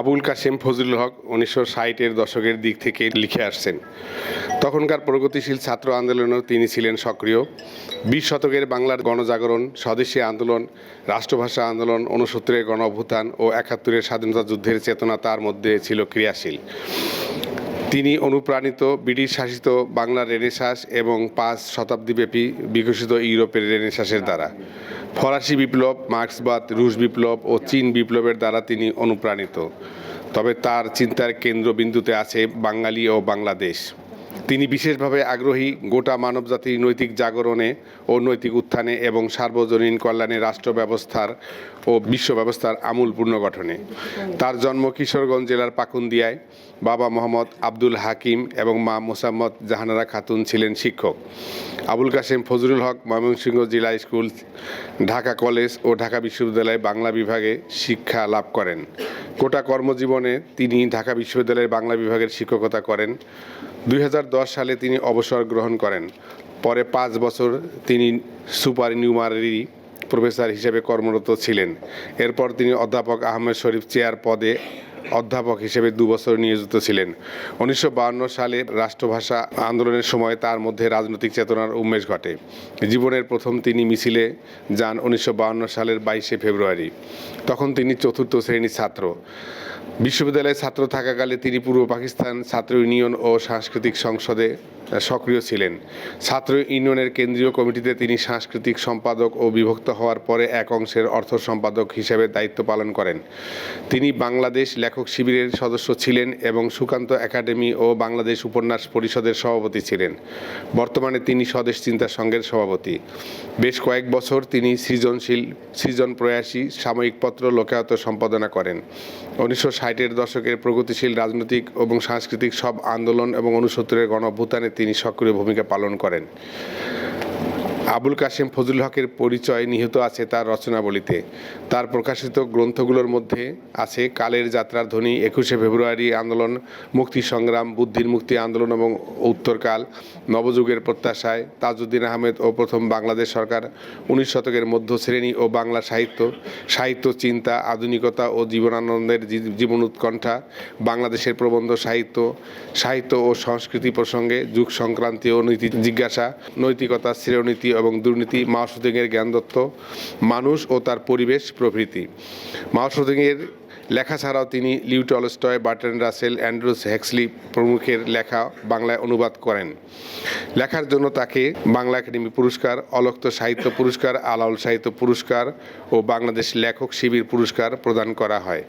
আবুল কাশেম ফজলুল হক উনিশশো ষাটের দশকের দিক থেকে লিখে আসছেন। তখনকার প্রগতিশীল ছাত্র আন্দোলনেও তিনি ছিলেন সক্রিয়। বিশ শতকের বাংলার গণজাগরণ, স্বদেশী আন্দোলন, রাষ্ট্রভাষা আন্দোলন, ঊনসত্তরের গণ অভ্যুত্থান ও একাত্তরের স্বাধীনতা যুদ্ধের চেতনা তার মধ্যে ছিল ক্রিয়াশীল। তিনি অনুপ্রাণিত ব্রিটিশ শাসিত বাংলার রেনেসাস এবং পাঁচ শতাব্দীব্যাপী বিকশিত ইউরোপের রেনেসাসের দ্বারা। ফরাসি বিপ্লব, মার্ক্সবাদ, রুশ বিপ্লব ও চীন বিপ্লবের দ্বারা তিনি অনুপ্রাণিত। তবে তার চিন্তার কেন্দ্রবিন্দুতে আছে বাঙালি ও বাংলাদেশ। তিনি বিশেষভাবে আগ্রহী গোটা মানবজাতির নৈতিক জাগরণে ও নৈতিক উত্থানে এবং সার্বজনীন কল্যাণে রাষ্ট্র ব্যবস্থার ও বিশ্ব ব্যবস্থার আমূল পুনর্গঠনে। তার জন্ম কিশোরগঞ্জ জেলার পাকুন্দিয়ায়। বাবা মোহাম্মদ আব্দুল হাকিম এবং মা মোসাম্মদ জাহানারা খাতুন ছিলেন শিক্ষক। আবুল কাশেম ফজরুল হক ময়মনসিংহ জেলা স্কুল, ঢাকা কলেজ ও ঢাকা বিশ্ববিদ্যালয়ে বাংলা বিভাগে শিক্ষা লাভ করেন। গোটা কর্মজীবনে তিনি ঢাকা বিশ্ববিদ্যালয়ের বাংলা বিভাগের শিক্ষকতা করেন। দুই হাজার সালে তিনি অবসর গ্রহণ করেন। পরে পাঁচ বছর তিনি সুপার নিউমারি প্রফেসর হিসেবে কর্মরত ছিলেন। এরপর তিনি অধ্যাপক আহমেদ শরীফ চেয়ার পদে অধ্যাপক হিসেবে দুবছর নিয়োজিত ছিলেন। উনিশশো সালে রাষ্ট্রভাষা আন্দোলনের সময় তার মধ্যে রাজনৈতিক চেতনার উন্মেষ ঘটে। জীবনের প্রথম তিনি মিছিলে যান উনিশশো সালের বাইশে ফেব্রুয়ারি। তখন তিনি চতুর্থ শ্রেণির ছাত্র। বিশ্ববিদ্যালয়ে ছাত্র থাকাকালে তিনি পূর্ব পাকিস্তান ছাত্র ইউনিয়ন ও সাংস্কৃতিক সংসদে সক্রিয় ছিলেন। ছাত্র ইউনিয়নের কেন্দ্রীয় কমিটিতে তিনি সাংস্কৃতিক সম্পাদক ও বিভক্ত হওয়ার পরে এক অংশের অর্থ সম্পাদক হিসেবে দায়িত্ব পালন করেন। তিনি বাংলাদেশ লেখক শিবিরের সদস্য ছিলেন এবং সুকান্ত একাডেমি ও বাংলাদেশ উপন্যাস পরিষদের সভাপতি ছিলেন। বর্তমানে তিনি স্বদেশ চিন্তা সংঘের সভাপতি। বেশ কয়েক বছর তিনি সৃজনশীল সৃজন প্রয়াসী সাময়িকপত্র লোকায়ত সম্পাদনা করেন। উনিশশো ষাটের দশকের প্রগতিশীল রাজনৈতিক এবং সাংস্কৃতিক সব আন্দোলন এবং অনুসত্তরের গণ অভ্যুত্থানে তিনি সক্রিয় ভূমিকা পালন করেন। আবুল কাশেম ফজলুল হকের পরিচয় নিহিত আছে তার রচনাবলিতে। তার প্রকাশিত গ্রন্থগুলোর মধ্যে আছে কালের যাত্রার ধ্বনি, একুশে ফেব্রুয়ারি আন্দোলন, মুক্তি সংগ্রাম, বুদ্ধির মুক্তি আন্দোলন এবং উত্তরকাল, নবযুগের প্রত্যাশায়, তাজউদ্দিন আহমেদ ও প্রথম বাংলাদেশ সরকার, উনিশ শতকের মধ্য শ্রেণি ও বাংলা সাহিত্য সাহিত্য চিন্তা, আধুনিকতা ও জীবনানন্দের জীবন উৎকণ্ঠা, বাংলাদেশের প্রবন্ধ সাহিত্য সাহিত্য ও সংস্কৃতি প্রসঙ্গে যুগ সংক্রান্তি ও নীতি, জিজ্ঞাসা, নৈতিকতা, শ্রেয়নীতি এবং দুর্নীতি মাওসুদিংয়ের জ্ঞানদত্ত মানুষ ও তার পরিবেশ প্রভৃতি। মাওসুদিংয়ের লেখা ছাড়াও তিনি Leo Tolstoy Bertrand Russell Andrews Huxley প্রমুখের লেখা বাংলায় অনুবাদ করেন। লেখার জন্য তাকে বাংলা একাডেমি পুরস্কার, অলক্ত সাহিত্য পুরস্কার, আলাউল সাহিত্য পুরস্কার ও বাংলাদেশ লেখক শিবির পুরস্কার প্রদান করা হয়।